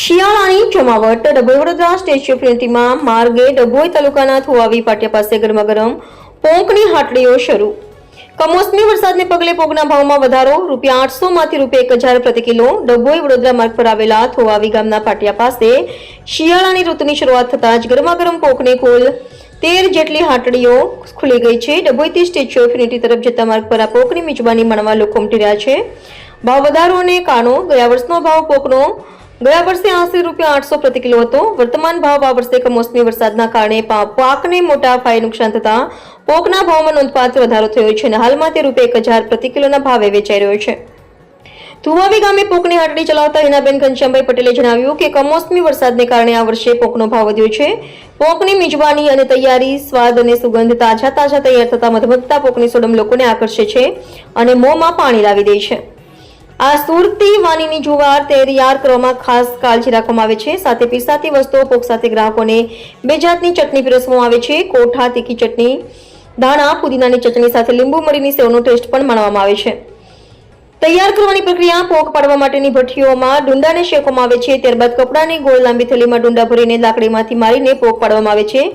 શિયાળાની જમાવટ Dabhoi Vadodara statue of યુનિટીમાં માર્ગે ડભોઈ તાલુકાના થુવાવી પાટિયા પાસે ગરમા ગરમ પોંકની હાટડીઓ શરૂ. કમોસમી વરસાદને પગલે પોગના ભાવમાં વધારો, રૂપિયા આઠસો માંથી રૂપિયા એક હજાર પ્રતિ કિલો ડભોઈ વડોદરા માર્ગ પર આવેલા થોવાવી ગામના પાટિયા પાસે શિયાળાની ઋતુની શરૂઆત થતાં જ ગરમાગરમ પોંકને કુલ તેર જેટલી હાટડીઓ ખુલી ગઈ છે. ડભોઈથી સ્ટેચ્યુ ઓફ યુનિટી તરફ જતા માર્ગ પર આ પોકની મિજબાની માણવા લોકો ઉમટી રહ્યા છે. ભાવ વધારોને કારણો ગયા વર્ષનો ભાવ પોકનો ગયા વર્ષે આશરે રૂપિયા આઠસો પ્રતિ કિલો હતો. વર્તમાન ભાવ આ વર્ષે કમોસમી વરસાદના કારણે પાકને મોટા પાયે નુકસાન થતા પોકના ભાવમાં નોંધપાત્ર વધારો થયો છે અને હાલમાં તે રૂપિયા એક હજાર પ્રતિ કિલોના ભાવે વેચાઈ રહ્યો છે. ધુવાવી ગામે પોકની હાટડી ચલાવતા હિનાબેન ઘનશ્યામભાઈ પટેલે જણાવ્યું કે કમોસમી વરસાદને કારણે આ વર્ષે પોકનો ભાવ વધ્યો છે. પોકની મિજબાની અને તૈયારી, સ્વાદ અને સુગંધ તાજા તાજા તૈયાર થતા મધમધતા પોકની સોડમ લોકોને આકર્ષે છે અને મોંમાં પાણી લાવી દે છે. આ સુરતી વાનીની જુવાર તૈયાર કરવામાં ખાસ કાળજી રાખવામાં આવે છે. સાથે પીસાતી વસ્તુઓ પોક સાથે ગ્રાહકોને બે જાતની ચટણી પીરસવામાં આવે છે. કોઠા, તીખી ચટણી, ધાણા, પુદીનાની ચટણી સાથે લીંબુ મરીની સેવનો ટેસ્ટ પણ માણવામાં આવે છે. તૈયાર કરવાની પ્રક્રિયા પોક પાડવા માટેની ભઠ્ઠીઓમાં ડુંડાને શેકવામાં આવે છે. ત્યારબાદ કપડાની ગોળ લાંબી થેલીમાં ડુંડા ભરીને લાકડીમાંથી મારીને પોક પાડવામાં આવે છે,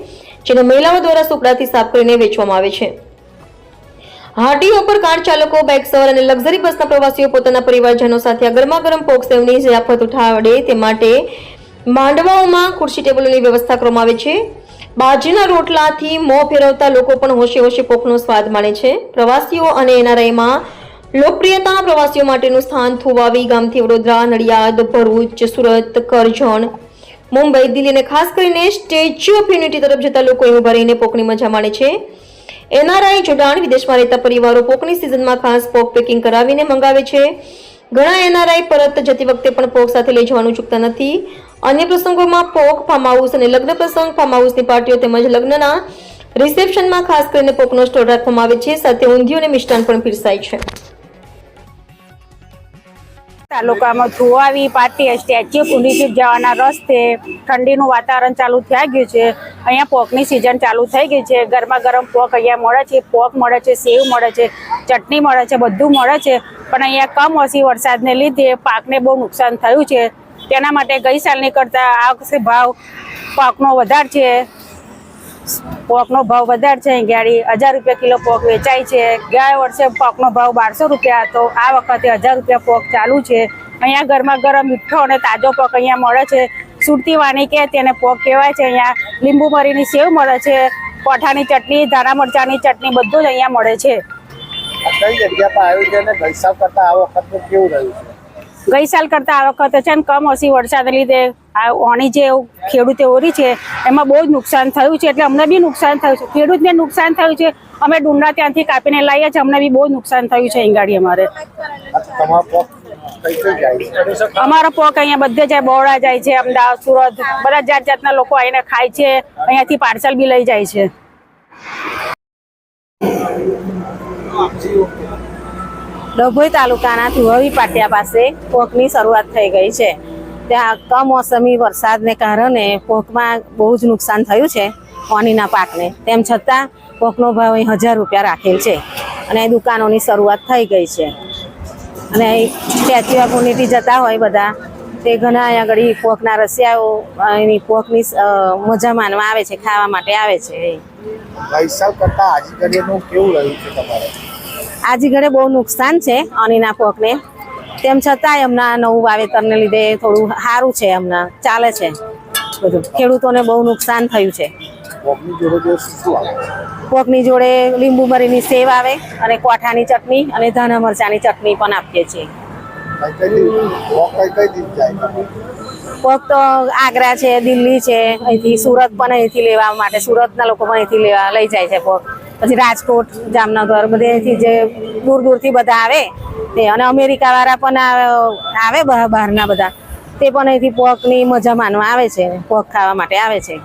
જેને મહિલાઓ દ્વારા સુપડાથી સાફ કરીને વેચવામાં આવે છે. હાટીઓ પર કાર ચાલકો, બાઇક સવાર અને લક્ઝરી બસના પ્રવાસીઓ પોતાના પરિવારજનો સાથે ગરમા ગરમ પોક સેવની જયાફત ઉઠાવડે તે માટે માંડવાઓમાં ખુરશી ટેબલોની વ્યવસ્થા કરવામાં આવે છે. બાજરીના રોટલાથી મોં ફેરવતા લોકો પણ હોશે હોશે પોખનો સ્વાદ માણે છે. પ્રવાસીઓ અને એનઆરઆઈમાં લોકપ્રિયતા પ્રવાસીઓ માટેનું સ્થાન થુવાવી ગામથી વડોદરા, નડિયાદ, ભરૂચ, સુરત, કરજણ, મુંબઈ, દિલ્હી અને ખાસ કરીને સ્ટેચ્યુ ઓફ યુનિટી તરફ જતા લોકો એવું ઊભા રહીને પોકની મજા માણે છે. એનઆરઆઈ જોડાણ વિદેશમાં રહેતા પરિવારો પોકની સિઝનમાં ખાસ પોક પેકિંગ કરાવીને મંગાવે છે. ઘણા એનઆરઆઈ પરત જતી વખતે પણ પોક સાથે લઈ જવાનું ચૂકતા નથી. અન્ય પ્રસંગોમાં પોક ફાર્મ હાઉસ અને લગ્ન પ્રસંગ ફાર્મ હાઉસની પાર્ટીઓ તેમજ લગ્નના રિસેપ્શનમાં ખાસ કરીને પોકનો સ્ટોર રાખવામાં આવે છે. સાથે ઊંધિયું અને મિષ્ટાન પણ પીરસાય છે. તાલુકામાં ધોવાવી પાટી સ્ટેચ્યુ ઓફ જવાના રસ્તે ઠંડીનું વાતાવરણ ચાલુ થઈ ગયું છે. અહીંયા પોકની સિઝન ચાલુ થઈ ગઈ છે. ગરમા ગરમ પોક અહીંયા મળે છે. પોક મળે છે, સેવ મળે છે, ચટણી મળે છે, બધું મળે છે. પણ અહીંયા કમોસમી વરસાદને લીધે પાકને બહુ નુકસાન થયું છે. તેના માટે ગઈ સાલની કરતાં આ ભાવ પાકનો વધારે છે. પોકનો ભાવ વધારે છે. ગાડી હજાર રૂપિયા કિલો પોક વેચાય છે. ગયા વર્ષે પોકનો ભાવ બારસો રૂપિયા હતો. આ વખતે હજાર રૂપિયા પોક ચાલુ છે. અહીંયા ગરમા ગરમ મીઠો અને તાજો પોક અહીંયા મળે છે. સુરતી વાણી કે તેને પોક કહેવાય છે. અહીંયા લીંબુ મરીની સેવ મળે છે. કોઠાની ચટણી ધાણા મરચાંની ચટણી બધું જ અહીંયા મળે છે. કઈ જગ્યા પર આવ્યું છે અને ગઈસાલ કરતા આ કેવું રહ્યું છે? ગઈ સાલ કરતા આ વખતે છે ને કમોસમી વરસાદને લીધે આ ઓણી જે ખેડૂતે ઓરી છે એમાં બહુ જ નુકસાન થયું છે. એટલે અમને બી નુકસાન થયું છે. ખેડૂતને નુકસાન થયું છે. અમે ડુંડા ત્યાંથી કાપીને લાવીએ છીએ અમને બી બહુ નુકસાન થયું છે અહીં ગાડી અમારે અમારો પોક અહીંયા બધે જાય, બહોળા જાય છે, અમદાવાદ, સુરત, બધા જાત જાતના લોકો આવીને ખાય છે, અહીંયાથી પાર્સલ બી લઈ જાય છે. ડભોઈ તાલુકાના થુવાવી પાટિયા પાસે પોકની શરૂઆત થઈ ગઈ છે. ત્યાં કમોસમી વરસાદને કારણે પોકમાં બહુ જ નુકસાન થયું છે પાણીના પાકને. તેમ છતાં પોકનો ભાવ અહીં હજાર રૂપિયા રાખેલ છે અને દુકાનોની શરૂઆત થઈ ગઈ છે. અને સ્ટેચ્યુ ઓફ યુનિટી જતા હોય બધા તે ઘણા અહીંયા આગળ પોકના રસિયાઓ એની પોકની મજા માનવા આવે છે ખાવા માટે આવે છે ગઈસાલ કરતા આજે કેવું રહ્યું છે તમારે? આજે ઘરે બહુ નુકસાન છે અનીના પોકને. તેમ છતાંય હમણાં નવું વાવેતરને લીધે થોડું સારું છે હમણાં ચાલે છે. બધું ખેડૂતોને બહુ નુકસાન થયું છે. પોકની જોડે લીંબુ મરીની સેવ આવે અને કોઠાની ચટણી અને ધાણા મરચાંની ચટણી પણ આપીએ છીએ. પોક તો આગ્રા છે દિલ્હી છે અહીંથી સુરત પણ અહીંથી લેવા માટે સુરતના લોકો પણ અહીંથી લેવા લઈ જાય છે પોક પછી રાજકોટ જામનગર બધે અહીંથી જે દૂર દૂરથી બધા આવે તે અને અમેરિકા વાળા પણ આવે બહાર- બહારના બધા. તે પણ અહીંથી પોકની મજા માનવા આવે છે પોક ખાવા માટે આવે છે.